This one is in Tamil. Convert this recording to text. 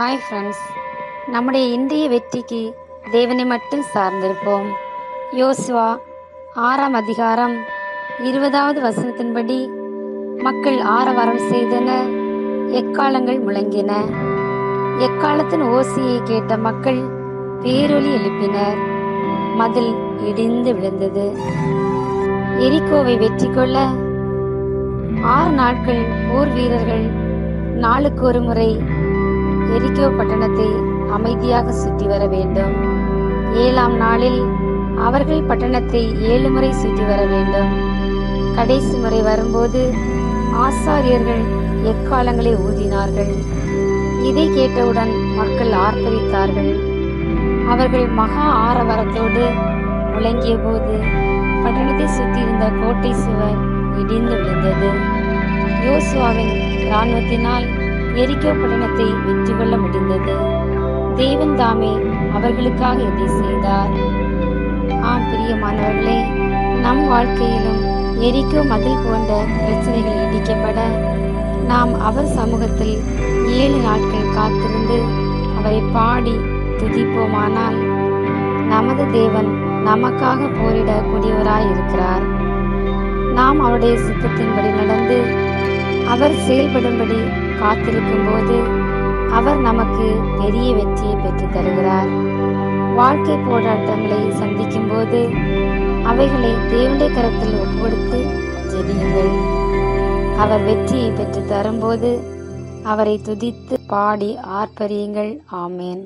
ஹாய் ஃப்ரெண்ட்ஸ் நம்முடைய இந்திய வெற்றிக்கு தேவனை மட்டும் சார்ந்திருப்போம். யோசுவா ஆறாம் அதிகாரம் இருபதாவது வசனத்தின்படி மக்கள் ஆரவாரம் செய்தனர் எக்காலங்கள் முழங்கின. எக்காலத்தின் ஓசையை கேட்ட மக்கள் பேரொலி எழுப்பினர் மதில் இடிந்து விழுந்தது. எரிகோவை வெற்றி கொள்ள ஆறு நாட்கள் போர் வீரர்கள் நாளுக்கு ஒரு முறை எரிக்கோ பட்டணத்தை அமைதியாக சுற்றி வர வேண்டும். ஏழாம் நாளில் அவர்கள் பட்டணத்தை ஏழு முறை சுற்றி வர வேண்டும். கடைசி முறை வரும்போது ஆசாரியர்கள் எக்காலங்களை ஊதினார்கள். இதை கேட்டவுடன் மக்கள் ஆர்ப்பரித்தார்கள். அவர்கள் மகா ஆரவாரத்தோடு முழங்கிய போது பட்டணத்தை சுற்றியிருந்த கோட்டை சுவர் இடிந்து விழுந்தது. யோசுவாவின் இராணுவத்தினால் எரிக்கோ பட்டணத்தை வெற்றி கொள்ள முடிந்தது. தேவன் தாமே அவர்களுக்காக இதை செய்தார்? ஆம் பிரியமானவர்களே நம் வாழ்க்கையிலும் எரிக்கோ மதில் போன்ற பிரச்சனைகள் இடிக்கப்பட நாம் அவர் சமூகத்தில் ஏழு நாட்கள் காத்திருந்து அவரை பாடி துதிப்போமானால் நமது தேவன் நமக்காக போரிடக்கூடியவராய் இருக்கிறார் நாம் அவருடைய சித்தத்தின்படி நடந்து அவர் செயல்படும்படி காத்திருக்கும் போது அவர் நமக்கு பெரிய வெற்றியை பெற்று தருகிறார். வாழ்க்கை போராட்டங்களை சந்திக்கும் போது அவைகளை தேவனுடைய கரத்தில் ஒப்புக்கொடுத்து ஜெபியுங்கள். அவர் வெற்றியை பெற்று தரும்போது அவரை துதித்து பாடி ஆர்ப்பரியுங்கள். ஆமேன்.